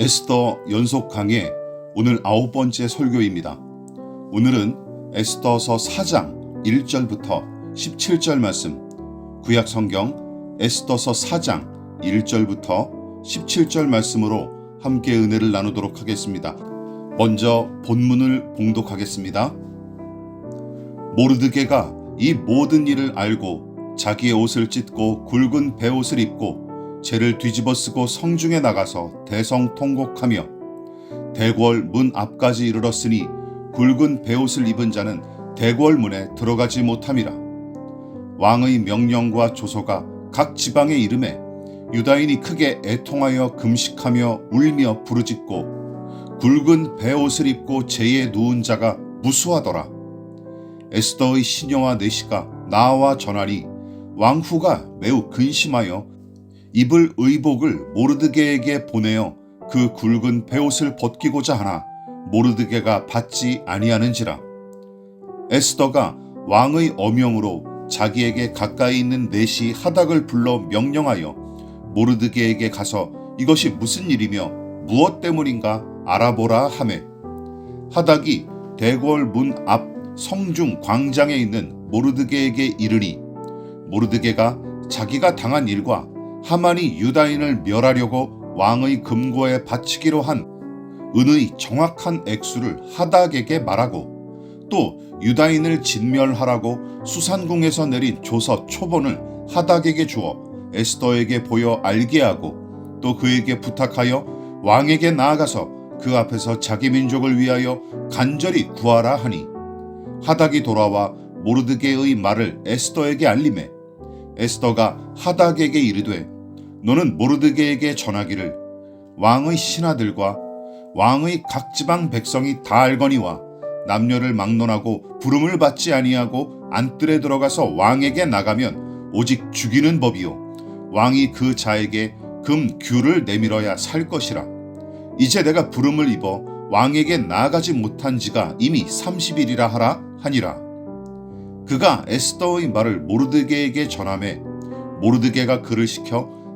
에스더 연속 강의 오늘 아홉 번째 설교입니다. 오늘은 에스더서 4장 1절부터 17절 말씀, 구약 성경 에스더서 4장 1절부터 17절 말씀으로 함께 은혜를 나누도록 하겠습니다. 먼저 본문을 봉독하겠습니다. 모르드게가 이 모든 일을 알고 자기의 옷을 찢고 굵은 베옷을 입고 죄를 뒤집어 쓰고 성중에 나가서 대성통곡하며 대궐 문 앞까지 이르렀으니 굵은 베옷을 입은 자는 대궐 문에 들어가지 못함이라. 왕의 명령과 조서가 각 지방에 이름에 유다인이 크게 애통하여 금식하며 울며 부르짖고 굵은 베옷을 입고 죄에 누운 자가 무수하더라. 에스더의 시녀와 내시가 나와 전하니 왕후가 매우 근심하여 입을 의복을 모르드게에게 보내어 그 굵은 베옷을 벗기고자 하나 모르드게가 받지 아니하는지라. 에스더가 왕의 어명으로 자기에게 가까이 있는 내시 하닥을 불러 명령하여 모르드게에게 가서 이것이 무슨 일이며 무엇 때문인가 알아보라 하매. 하닥이 대궐 문 앞 성중 광장에 있는 모르드게에게 이르니 모르드게가 자기가 당한 일과 하만이 유다인을 멸하려고 왕의 금고에 바치기로 한 은의 정확한 액수를 하닥에게 말하고 또 유다인을 진멸하라고 수산궁에서 내린 조서 초본을 하닥에게 주어 에스더에게 보여 알게 하고 또 그에게 부탁하여 왕에게 나아가서 그 앞에서 자기 민족을 위하여 간절히 구하라 하니 하닥이 돌아와 모르드게의 말을 에스더에게 알림해 에스더가 하닥에게 이르되 너는 모르드게에게 전하기를 왕의 신하들과 왕의 각 지방 백성이 다 알거니와 남녀를 막론하고 부름을 받지 아니하고 안뜰에 들어가서 왕에게 나가면 오직 죽이는 법이요. 왕이 그 자에게 금 규를 내밀어야 살 것이라. 이제 내가 부름을 입어 왕에게 나아가지 못한 지가 이미 30일이라 하라 하니라. 그가 에스더의 말을 모르드게에게 전함에 모르드게가 그를 시켜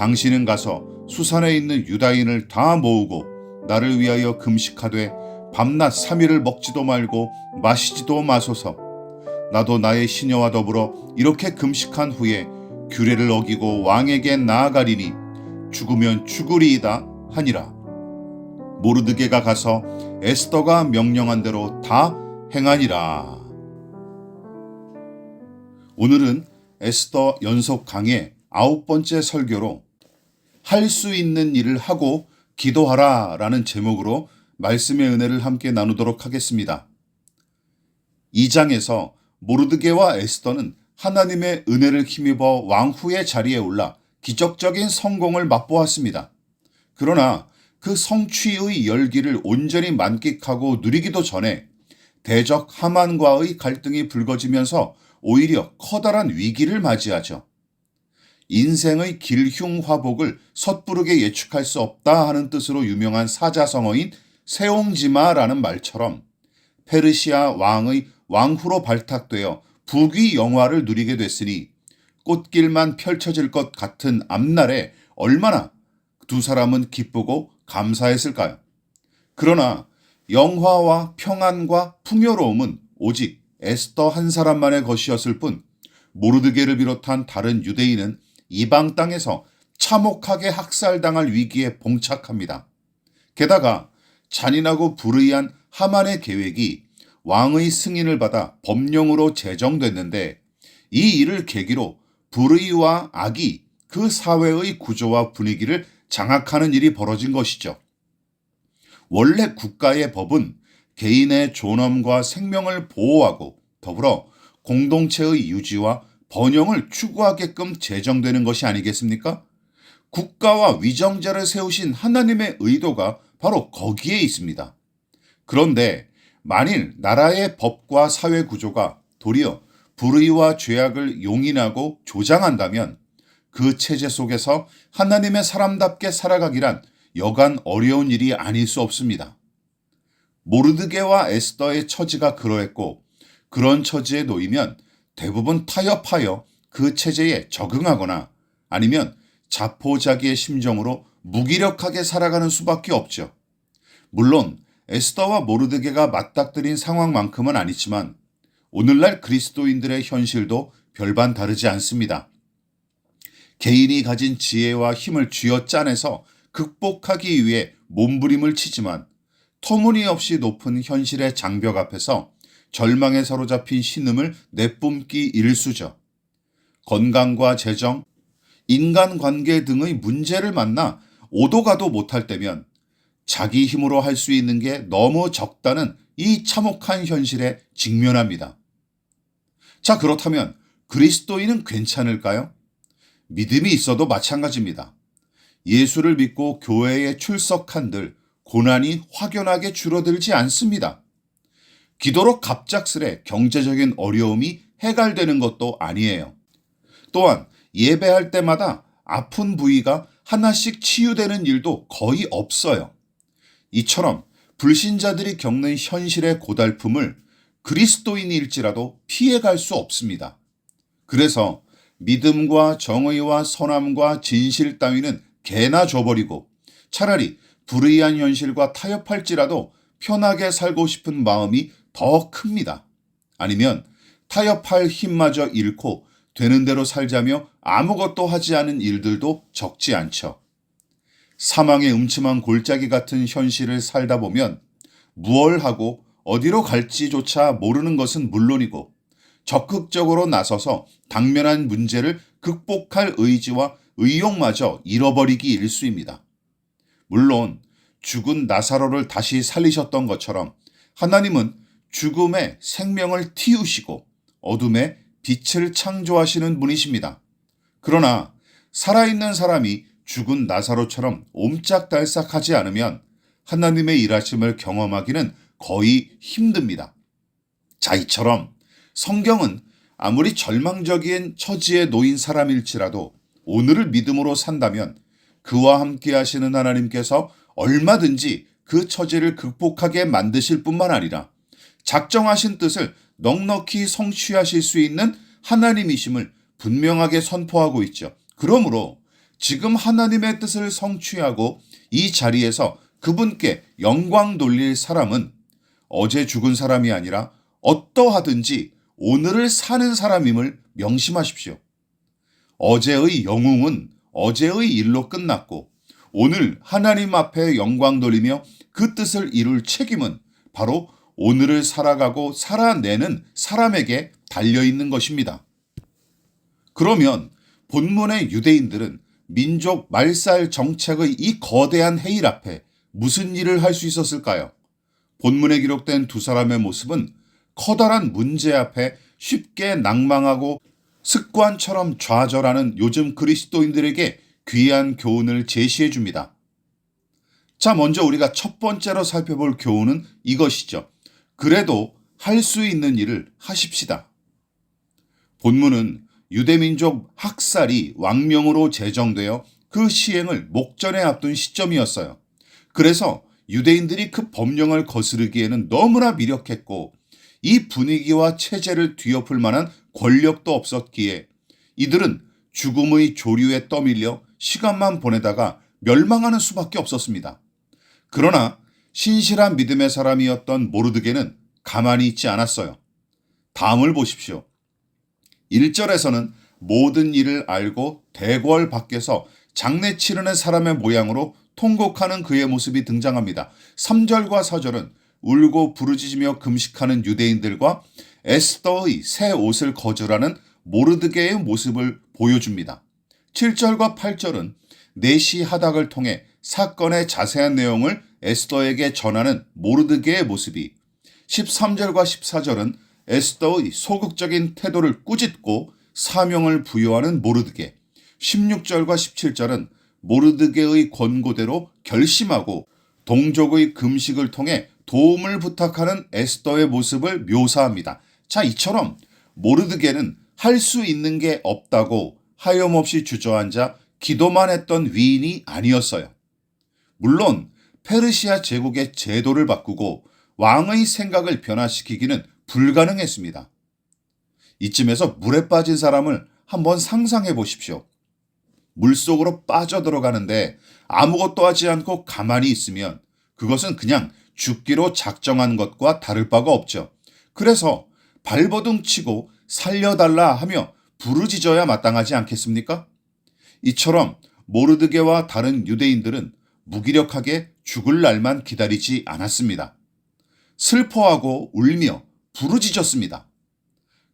당신은 가서 수산에 있는 유다인을 다 모으고 나를 위하여 금식하되 밤낮 3일을 먹지도 말고 마시지도 마소서. 나도 나의 시녀와 더불어 이렇게 금식한 후에 규례를 어기고 왕에게 나아가리니 죽으면 죽으리이다 하니라. 모르드게가 가서 에스더가 명령한 대로 다 행하니라. 오늘은 에스더 연속 강의 아홉 번째 설교로 할 수 있는 일을 하고 기도하라 라는 제목으로 말씀의 은혜를 함께 나누도록 하겠습니다. 2장에서 모르드게와 에스더는 하나님의 은혜를 힘입어 왕후의 자리에 올라 기적적인 성공을 맛보았습니다. 그러나 그 성취의 열기를 온전히 만끽하고 누리기도 전에 대적 하만과의 갈등이 불거지면서 오히려 커다란 위기를 맞이하죠. 인생의 길흉화복을 섣부르게 예측할 수 없다 하는 뜻으로 유명한 사자성어인 세옹지마라는 말처럼 페르시아 왕의 왕후로 발탁되어 부귀 영화를 누리게 됐으니 꽃길만 펼쳐질 것 같은 앞날에 얼마나 두 사람은 기쁘고 감사했을까요? 그러나 영화와 평안과 풍요로움은 오직 에스더 한 사람만의 것이었을 뿐 모르드게를 비롯한 다른 유대인은 이방 땅에서 참혹하게 학살당할 위기에 봉착합니다. 게다가 잔인하고 불의한 하만의 계획이 왕의 승인을 받아 법령으로 제정됐는데 이 일을 계기로 불의와 악이 그 사회의 구조와 분위기를 장악하는 일이 벌어진 것이죠. 원래 국가의 법은 개인의 존엄과 생명을 보호하고 더불어 공동체의 유지와 번영을 추구하게끔 제정되는 것이 아니겠습니까? 국가와 위정자를 세우신 하나님의 의도가 바로 거기에 있습니다. 그런데 만일 나라의 법과 사회 구조가 도리어 불의와 죄악을 용인하고 조장한다면 그 체제 속에서 하나님의 사람답게 살아가기란 여간 어려운 일이 아닐 수 없습니다. 모르드게와 에스더의 처지가 그러했고 그런 처지에 놓이면 대부분 타협하여 그 체제에 적응하거나 아니면 자포자기의 심정으로 무기력하게 살아가는 수밖에 없죠. 물론 에스더와 모르드게가 맞닥뜨린 상황만큼은 아니지만 오늘날 그리스도인들의 현실도 별반 다르지 않습니다. 개인이 가진 지혜와 힘을 쥐어 짜내서 극복하기 위해 몸부림을 치지만 터무니없이 높은 현실의 장벽 앞에서 절망에 사로잡힌 신음을 내뿜기 일수죠. 건강과 재정, 인간관계 등의 문제를 만나 오도가도 못할 때면 자기 힘으로 할 수 있는 게 너무 적다는 이 참혹한 현실에 직면합니다. 자, 그렇다면 그리스도인은 괜찮을까요? 믿음이 있어도 마찬가지입니다. 예수를 믿고 교회에 출석한들 고난이 확연하게 줄어들지 않습니다. 기도로 갑작스레 경제적인 어려움이 해갈되는 것도 아니에요. 또한 예배할 때마다 아픈 부위가 하나씩 치유되는 일도 거의 없어요. 이처럼 불신자들이 겪는 현실의 고달픔을 그리스도인일지라도 피해갈 수 없습니다. 그래서 믿음과 정의와 선함과 진실 따위는 개나 줘버리고 차라리 불의한 현실과 타협할지라도 편하게 살고 싶은 마음이 더 큽니다. 아니면 타협할 힘마저 잃고 되는 대로 살자며 아무것도 하지 않은 일들도 적지 않죠. 사망의 음침한 골짜기 같은 현실을 살다 보면 무얼 하고 어디로 갈지조차 모르는 것은 물론이고 적극적으로 나서서 당면한 문제를 극복할 의지와 의욕마저 잃어버리기 일수입니다. 물론 죽은 나사로를 다시 살리셨던 것처럼 하나님은 죽음의 생명을 틔우시고 어둠에 빛을 창조하시는 분이십니다. 그러나 살아있는 사람이 죽은 나사로처럼 옴짝달싹하지 않으면 하나님의 일하심을 경험하기는 거의 힘듭니다. 자, 이처럼 성경은 아무리 절망적인 처지에 놓인 사람일지라도 오늘을 믿음으로 산다면 그와 함께 하시는 하나님께서 얼마든지 그 처지를 극복하게 만드실 뿐만 아니라 작정하신 뜻을 넉넉히 성취하실 수 있는 하나님이심을 분명하게 선포하고 있죠. 그러므로 지금 하나님의 뜻을 성취하고 이 자리에서 그분께 영광 돌릴 사람은 어제 죽은 사람이 아니라 어떠하든지 오늘을 사는 사람임을 명심하십시오. 어제의 영웅은 어제의 일로 끝났고 오늘 하나님 앞에 영광 돌리며 그 뜻을 이룰 책임은 바로 오늘을 살아가고 살아내는 사람에게 달려 있는 것입니다. 그러면 본문의 유대인들은 민족 말살 정책의 이 거대한 해일 앞에 무슨 일을 할 수 있었을까요? 본문에 기록된 두 사람의 모습은 커다란 문제 앞에 쉽게 낭망하고 습관처럼 좌절하는 요즘 그리스도인들에게 귀한 교훈을 제시해 줍니다. 자, 먼저 우리가 첫 번째로 살펴볼 교훈은 이것이죠. 그래도 할 수 있는 일을 하십시다. 본문은 유대민족 학살이 왕명으로 제정되어 그 시행을 목전에 앞둔 시점이었어요. 그래서 유대인들이 그 법령을 거스르기에는 너무나 미력했고 이 분위기와 체제를 뒤엎을 만한 권력도 없었기에 이들은 죽음의 조류에 떠밀려 시간만 보내다가 멸망하는 수밖에 없었습니다. 그러나 신실한 믿음의 사람이었던 모르드게는 가만히 있지 않았어요. 다음을 보십시오. 1절에서는 모든 일을 알고 대궐 밖에서 장례 치르는 사람의 모양으로 통곡하는 그의 모습이 등장합니다. 3절과 4절은 울고 부르짖으며 금식하는 유대인들과 에스더의 새 옷을 거절하는 모르드게의 모습을 보여줍니다. 7절과 8절은 내시 하닥을 통해 사건의 자세한 내용을 에스더에게 전하는 모르드게의 모습이 13절과 14절은 에스더의 소극적인 태도를 꾸짖고 사명을 부여하는 모르드게 16절과 17절은 모르드게의 권고대로 결심하고 동족의 금식을 통해 도움을 부탁하는 에스더의 모습을 묘사합니다. 자, 이처럼 모르드게는 할 수 있는 게 없다고 하염없이 주저앉아 기도만 했던 위인이 아니었어요. 물론 페르시아 제국의 제도를 바꾸고 왕의 생각을 변화시키기는 불가능했습니다. 이쯤에서 물에 빠진 사람을 한번 상상해 보십시오. 물 속으로 빠져들어가는데 아무것도 하지 않고 가만히 있으면 그것은 그냥 죽기로 작정한 것과 다를 바가 없죠. 그래서 발버둥 치고 살려달라 하며 부르짖어야 마땅하지 않겠습니까? 이처럼 모르드게와 다른 유대인들은 무기력하게 죽을 날만 기다리지 않았습니다. 슬퍼하고 울며 부르짖었습니다.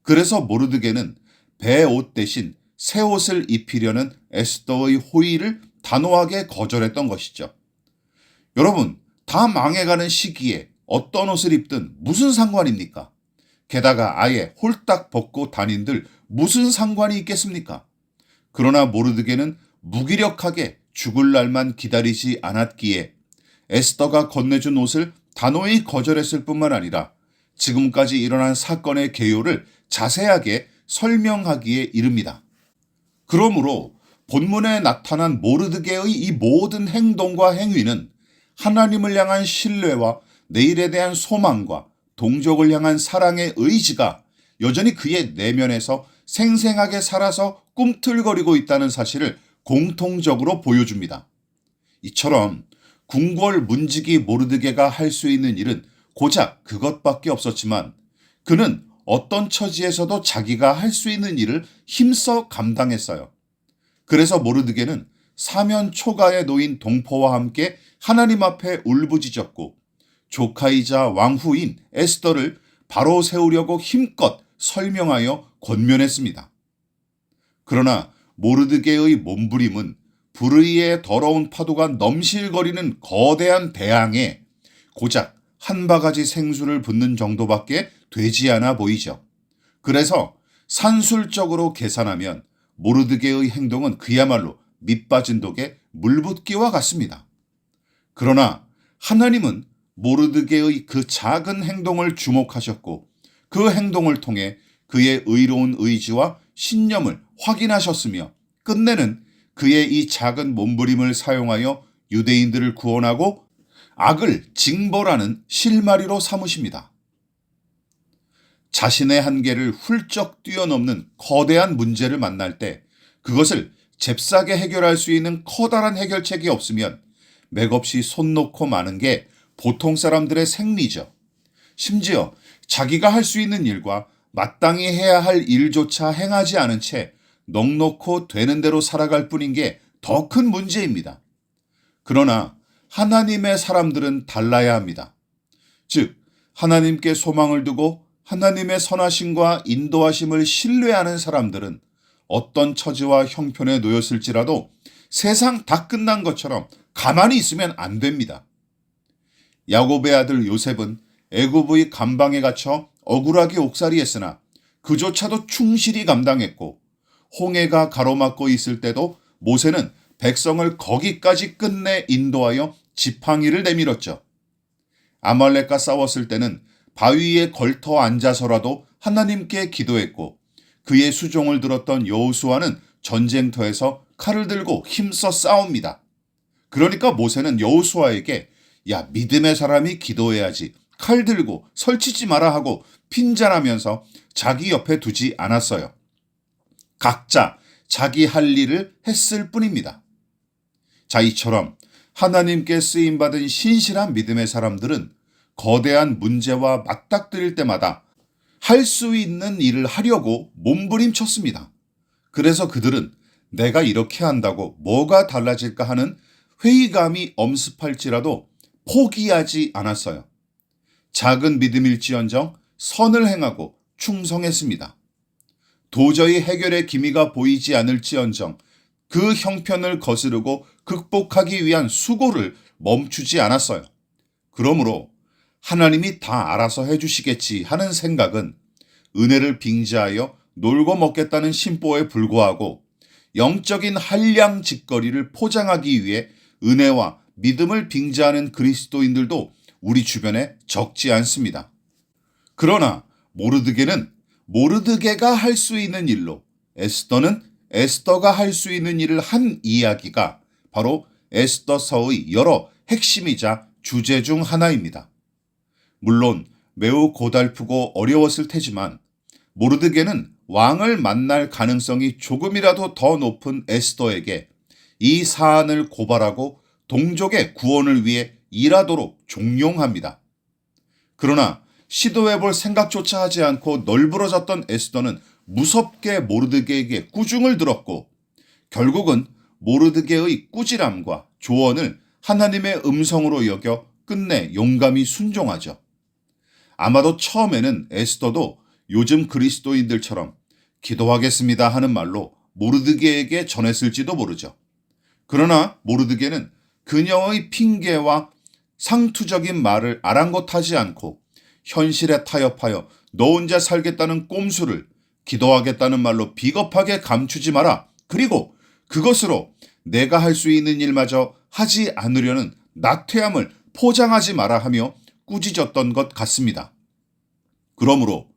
그래서 모르드게는 배 옷 대신 새 옷을 입히려는 에스더의 호의를 단호하게 거절했던 것이죠. 여러분, 다 망해가는 시기에 어떤 옷을 입든 무슨 상관입니까? 게다가 아예 홀딱 벗고 다닌들 무슨 상관이 있겠습니까? 그러나 모르드게는 무기력하게 죽을 날만 기다리지 않았기에 에스더가 건네준 옷을 단호히 거절했을 뿐만 아니라 지금까지 일어난 사건의 개요를 자세하게 설명하기에 이릅니다. 그러므로 본문에 나타난 모르드게의 이 모든 행동과 행위는 하나님을 향한 신뢰와 내일에 대한 소망과 동족을 향한 사랑의 의지가 여전히 그의 내면에서 생생하게 살아서 꿈틀거리고 있다는 사실을 공통적으로 보여줍니다. 이처럼 궁궐 문지기 모르드게가 할 수 있는 일은 고작 그것밖에 없었지만 그는 어떤 처지에서도 자기가 할 수 있는 일을 힘써 감당했어요. 그래서 모르드게는 사면 초가에 놓인 동포와 함께 하나님 앞에 울부짖었고 조카이자 왕후인 에스더를 바로 세우려고 힘껏 설명하여 권면했습니다. 그러나 모르드게의 몸부림은 불의의 더러운 파도가 넘실거리는 거대한 대항에 고작 한 바가지 생수를 붓는 정도밖에 되지 않아 보이죠. 그래서 산술적으로 계산하면 모르드게의 행동은 그야말로 밑빠진 독에 물붓기와 같습니다. 그러나 하나님은 모르드게의 그 작은 행동을 주목하셨고 그 행동을 통해 그의 의로운 의지와 신념을 확인하셨으며 끝내는 그의 이 작은 몸부림을 사용하여 유대인들을 구원하고 악을 징벌하는 실마리로 삼으십니다. 자신의 한계를 훌쩍 뛰어넘는 거대한 문제를 만날 때 그것을 잽싸게 해결할 수 있는 커다란 해결책이 없으면 맥없이 손 놓고 마는 게 보통 사람들의 생리죠. 심지어 자기가 할 수 있는 일과 마땅히 해야 할 일조차 행하지 않은 채 넉넉고 되는 대로 살아갈 뿐인 게 더 큰 문제입니다. 그러나 하나님의 사람들은 달라야 합니다. 즉, 하나님께 소망을 두고 하나님의 선하심과 인도하심을 신뢰하는 사람들은 어떤 처지와 형편에 놓였을지라도 세상 다 끝난 것처럼 가만히 있으면 안 됩니다. 야곱의 아들 요셉은 애굽의 감방에 갇혀 억울하게 옥살이했으나 그조차도 충실히 감당했고 홍해가 가로막고 있을 때도 모세는 백성을 거기까지 끝내 인도하여 지팡이를 내밀었죠. 아말렉과 싸웠을 때는 바위에 걸터 앉아서라도 하나님께 기도했고 그의 수종을 들었던 여호수아는 전쟁터에서 칼을 들고 힘써 싸웁니다. 그러니까 모세는 여호수아에게 야 믿음의 사람이 기도해야지 칼 들고 설치지 마라 하고 핀잔하면서 자기 옆에 두지 않았어요. 각자 자기 할 일을 했을 뿐입니다. 자, 이처럼 하나님께 쓰임받은 신실한 믿음의 사람들은 거대한 문제와 맞닥뜨릴 때마다 할 수 있는 일을 하려고 몸부림쳤습니다. 그래서 그들은 내가 이렇게 한다고 뭐가 달라질까 하는 회의감이 엄습할지라도 포기하지 않았어요. 작은 믿음일지언정 선을 행하고 충성했습니다. 도저히 해결의 기미가 보이지 않을지언정 그 형편을 거스르고 극복하기 위한 수고를 멈추지 않았어요. 그러므로 하나님이 다 알아서 해주시겠지 하는 생각은 은혜를 빙자하여 놀고 먹겠다는 심보에 불과하고 영적인 한량 직거리를 포장하기 위해 은혜와 믿음을 빙자하는 그리스도인들도 우리 주변에 적지 않습니다. 그러나 모르드게는 모르드게가 할 수 있는 일로 에스더는 에스더가 할 수 있는 일을 한 이야기가 바로 에스더서의 여러 핵심이자 주제 중 하나입니다. 물론 매우 고달프고 어려웠을 테지만 모르드게는 왕을 만날 가능성이 조금이라도 더 높은 에스더에게 이 사안을 고발하고 동족의 구원을 위해 일하도록 종용합니다. 그러나 시도해 볼 생각조차 하지 않고 널브러졌던 에스더는 무섭게 모르드게에게 꾸중을 들었고 결국은 모르드게의 꾸지람과 조언을 하나님의 음성으로 여겨 끝내 용감히 순종하죠. 아마도 처음에는 에스더도 요즘 그리스도인들처럼 기도하겠습니다 하는 말로 모르드게에게 전했을지도 모르죠. 그러나 모르드게는 그녀의 핑계와 상투적인 말을 아랑곳하지 않고 현실에 타협하여 너 혼자 살겠다는 꼼수를 기도하겠다는 말로 비겁하게 감추지 마라. 그리고 그것으로 내가 할 수 있는 일마저 하지 않으려는 나태함을 포장하지 마라 하며 꾸짖었던 것 같습니다. 그러므로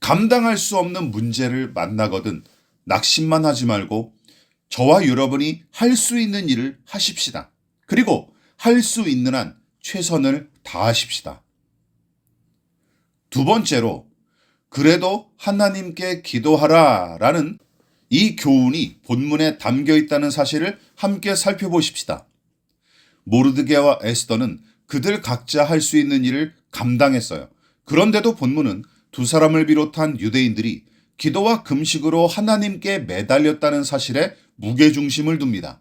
감당할 수 없는 문제를 만나거든 낙심만 하지 말고 저와 여러분이 할 수 있는 일을 하십시다. 그리고 할 수 있는 한 최선을 다하십시다. 두 번째로, 그래도 하나님께 기도하라 라는 이 교훈이 본문에 담겨 있다는 사실을 함께 살펴보십시다. 모르드게와 에스더는 그들 각자 할 수 있는 일을 감당했어요. 그런데도 본문은 두 사람을 비롯한 유대인들이 기도와 금식으로 하나님께 매달렸다는 사실에 무게중심을 둡니다.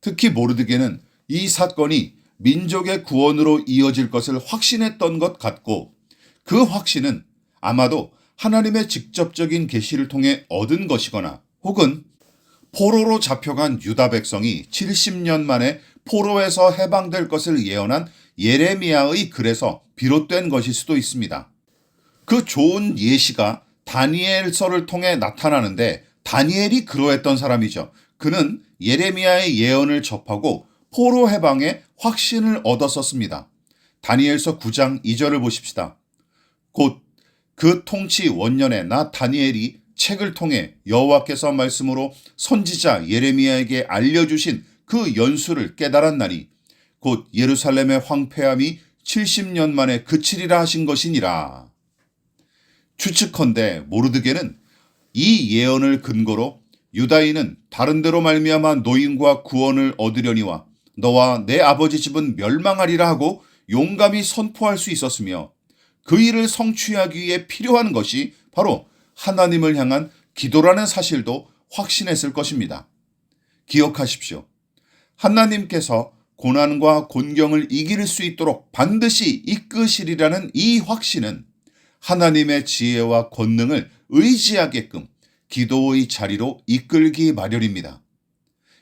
특히 모르드게는 이 사건이 민족의 구원으로 이어질 것을 확신했던 것 같고 그 확신은 아마도 하나님의 직접적인 계시를 통해 얻은 것이거나 혹은 포로로 잡혀간 유다 백성이 70년 만에 포로에서 해방될 것을 예언한 예레미야의 글에서 비롯된 것일 수도 있습니다. 그 좋은 예시가 다니엘서를 통해 나타나는데 다니엘이 그러했던 사람이죠. 그는 예레미야의 예언을 접하고 포로 해방에 확신을 얻었었습니다. 다니엘서 9장 2절을 보십시다. 곧 그 통치 원년에 나 다니엘이 책을 통해 여호와께서 말씀으로 선지자 예레미야에게 알려주신 그 연수를 깨달았나니 곧 예루살렘의 황폐함이 70년 만에 그치리라 하신 것이니라. 추측컨대 모르드게는 이 예언을 근거로 유다인은 다른 데로 말미암아 노인과 구원을 얻으려니와 너와 내 아버지 집은 멸망하리라 하고 용감히 선포할 수 있었으며 그 일을 성취하기 위해 필요한 것이 바로 하나님을 향한 기도라는 사실도 확신했을 것입니다. 기억하십시오. 하나님께서 고난과 곤경을 이길 수 있도록 반드시 이끄시리라는 이 확신은 하나님의 지혜와 권능을 의지하게끔 기도의 자리로 이끌기 마련입니다.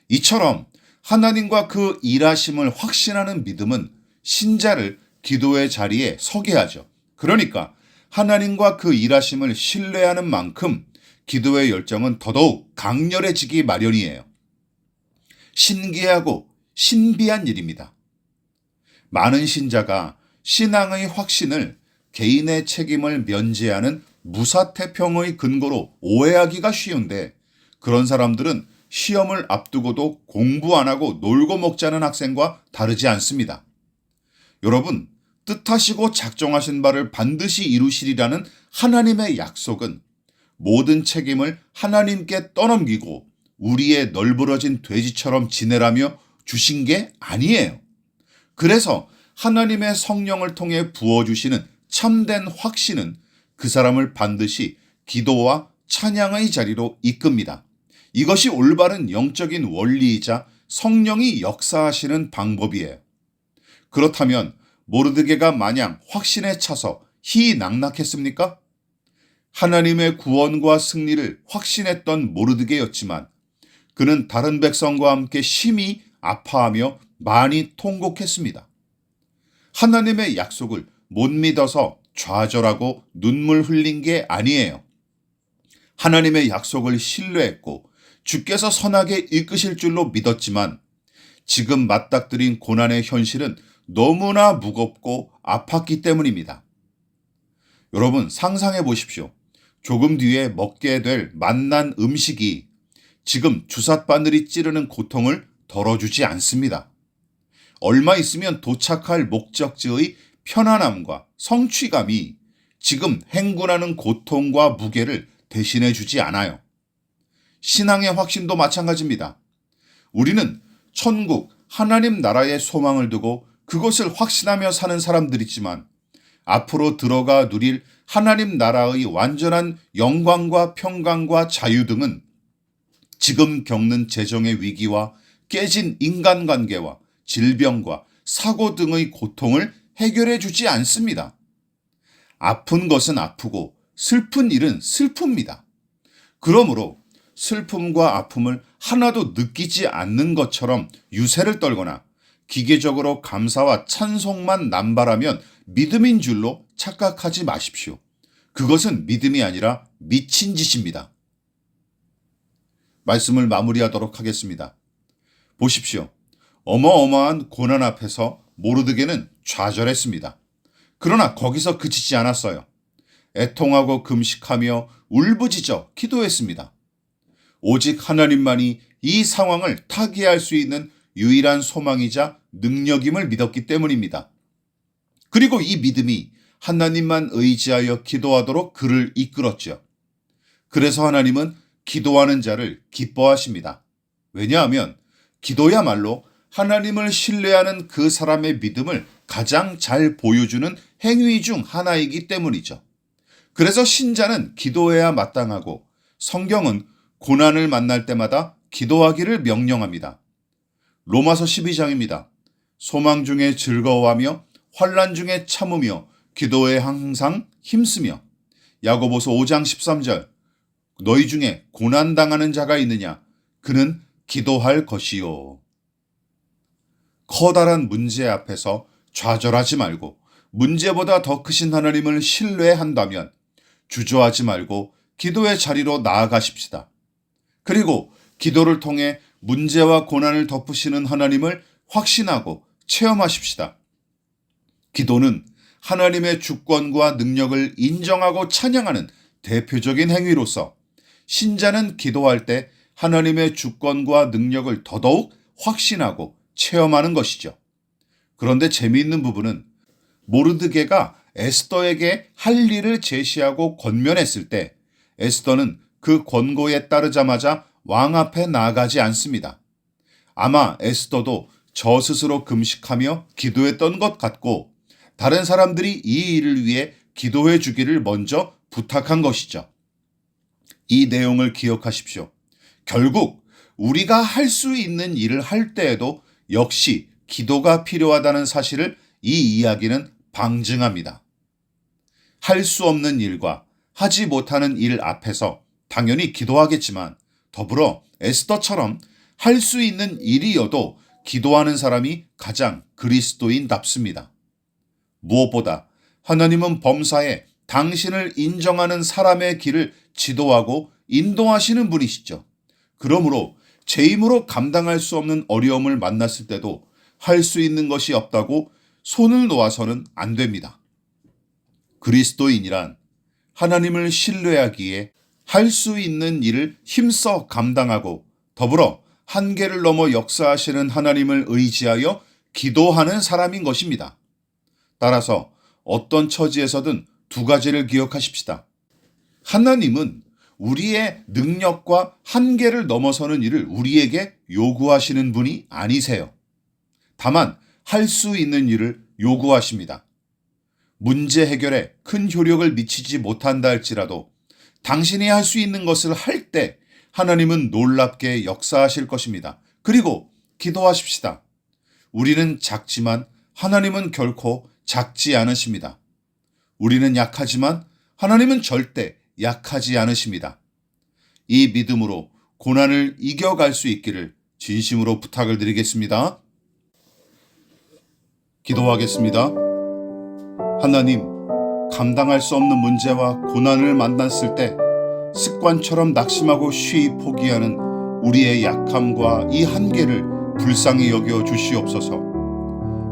이처럼 하나님과 그 일하심을 확신하는 믿음은 신자를 기도의 자리에 서게 하죠. 그러니까 하나님과 그 일하심을 신뢰하는 만큼 기도의 열정은 더더욱 강렬해지기 마련이에요. 신기하고 신비한 일입니다. 많은 신자가 신앙의 확신을 개인의 책임을 면제하는 무사태평의 근거로 오해하기가 쉬운데 그런 사람들은 시험을 앞두고도 공부 안 하고 놀고 먹자는 학생과 다르지 않습니다. 여러분, 뜻하시고 작정하신 바를 반드시 이루시리라는 하나님의 약속은 모든 책임을 하나님께 떠넘기고 우리의 널브러진 돼지처럼 지내라며 주신 게 아니에요. 그래서 하나님의 성령을 통해 부어주시는 참된 확신은 그 사람을 반드시 기도와 찬양의 자리로 이끕니다. 이것이 올바른 영적인 원리이자 성령이 역사하시는 방법이에요. 그렇다면 모르드게가 마냥 확신에 차서 희낙낙했습니까? 하나님의 구원과 승리를 확신했던 모르드게였지만 그는 다른 백성과 함께 심히 아파하며 많이 통곡했습니다. 하나님의 약속을 못 믿어서 좌절하고 눈물 흘린 게 아니에요. 하나님의 약속을 신뢰했고 주께서 선하게 이끄실 줄로 믿었지만 지금 맞닥뜨린 고난의 현실은 너무나 무겁고 아팠기 때문입니다. 여러분 상상해 보십시오. 조금 뒤에 먹게 될 맛난 음식이 지금 주삿바늘이 찌르는 고통을 덜어주지 않습니다. 얼마 있으면 도착할 목적지의 편안함과 성취감이 지금 행군하는 고통과 무게를 대신해 주지 않아요. 신앙의 확신도 마찬가지입니다. 우리는 천국, 하나님 나라의 소망을 두고 그것을 확신하며 사는 사람들이지만 앞으로 들어가 누릴 하나님 나라의 완전한 영광과 평강과 자유 등은 지금 겪는 재정의 위기와 깨진 인간관계와 질병과 사고 등의 고통을 해결해 주지 않습니다. 아픈 것은 아프고 슬픈 일은 슬픕니다. 그러므로 슬픔과 아픔을 하나도 느끼지 않는 것처럼 유세를 떨거나 기계적으로 감사와 찬송만 남발하면 믿음인 줄로 착각하지 마십시오. 그것은 믿음이 아니라 미친 짓입니다. 말씀을 마무리하도록 하겠습니다. 보십시오. 어마어마한 고난 앞에서 모르드게는 좌절했습니다. 그러나 거기서 그치지 않았어요. 애통하고 금식하며 울부짖어 기도했습니다. 오직 하나님만이 이 상황을 타개할 수 있는 유일한 소망이자 능력임을 믿었기 때문입니다. 그리고 이 믿음이 하나님만 의지하여 기도하도록 그를 이끌었죠. 그래서 하나님은 기도하는 자를 기뻐하십니다. 왜냐하면 기도야말로 하나님을 신뢰하는 그 사람의 믿음을 가장 잘 보여주는 행위 중 하나이기 때문이죠. 그래서 신자는 기도해야 마땅하고 성경은 고난을 만날 때마다 기도하기를 명령합니다. 로마서 12장입니다. 소망 중에 즐거워하며 환란 중에 참으며 기도에 항상 힘쓰며 야고보서 5장 13절 너희 중에 고난 당하는 자가 있느냐 그는 기도할 것이요. 커다란 문제 앞에서 좌절하지 말고 문제보다 더 크신 하나님을 신뢰한다면 주저하지 말고 기도의 자리로 나아가십시다. 그리고 기도를 통해 문제와 고난을 덮으시는 하나님을 확신하고 체험하십시다. 기도는 하나님의 주권과 능력을 인정하고 찬양하는 대표적인 행위로서 신자는 기도할 때 하나님의 주권과 능력을 더더욱 확신하고 체험하는 것이죠. 그런데 재미있는 부분은 모르드게가 에스더에게 할 일을 제시하고 권면했을 때 에스더는 그 권고에 따르자마자 왕 앞에 나아가지 않습니다. 아마 에스더도 저 스스로 금식하며 기도했던 것 같고 다른 사람들이 이 일을 위해 기도해 주기를 먼저 부탁한 것이죠. 이 내용을 기억하십시오. 결국 우리가 할 수 있는 일을 할 때에도 역시 기도가 필요하다는 사실을 이 이야기는 방증합니다. 할 수 없는 일과 하지 못하는 일 앞에서 당연히 기도하겠지만 더불어 에스더처럼 할 수 있는 일이어도 기도하는 사람이 가장 그리스도인답습니다. 무엇보다 하나님은 범사에 당신을 인정하는 사람의 길을 지도하고 인도하시는 분이시죠. 그러므로 제 힘으로 감당할 수 없는 어려움을 만났을 때도 할 수 있는 것이 없다고 손을 놓아서는 안 됩니다. 그리스도인이란 하나님을 신뢰하기에 할 수 있는 일을 힘써 감당하고 더불어 한계를 넘어 역사하시는 하나님을 의지하여 기도하는 사람인 것입니다. 따라서 어떤 처지에서든 두 가지를 기억하십시다. 하나님은 우리의 능력과 한계를 넘어서는 일을 우리에게 요구하시는 분이 아니세요. 다만 할 수 있는 일을 요구하십니다. 문제 해결에 큰 효력을 미치지 못한다 할지라도 당신이 할 수 있는 것을 할 때 하나님은 놀랍게 역사하실 것입니다. 그리고 기도하십시다. 우리는 작지만 하나님은 결코 작지 않으십니다. 우리는 약하지만 하나님은 절대 약하지 않으십니다. 이 믿음으로 고난을 이겨갈 수 있기를 진심으로 부탁을 드리겠습니다. 기도하겠습니다. 하나님, 감당할 수 없는 문제와 고난을 만났을 때 습관처럼 낙심하고 쉬이 포기하는 우리의 약함과 이 한계를 불쌍히 여겨 주시옵소서.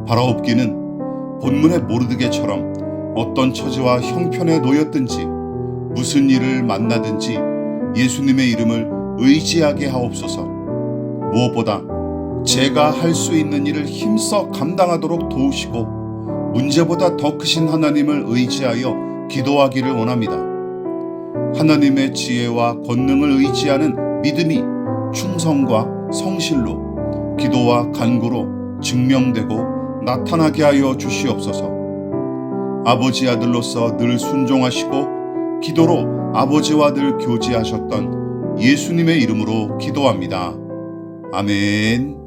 바라옵기는 본문의 모르드게처럼 어떤 처지와 형편에 놓였든지 무슨 일을 만나든지 예수님의 이름을 의지하게 하옵소서. 무엇보다 제가 할 수 있는 일을 힘써 감당하도록 도우시고 문제보다 더 크신 하나님을 의지하여 기도하기를 원합니다. 하나님의 지혜와 권능을 의지하는 믿음이 충성과 성실로 기도와 간구로 증명되고 나타나게 하여 주시옵소서. 아버지 아들로서 늘 순종하시고 기도로 아버지와 늘 교제하셨던 예수님의 이름으로 기도합니다. 아멘.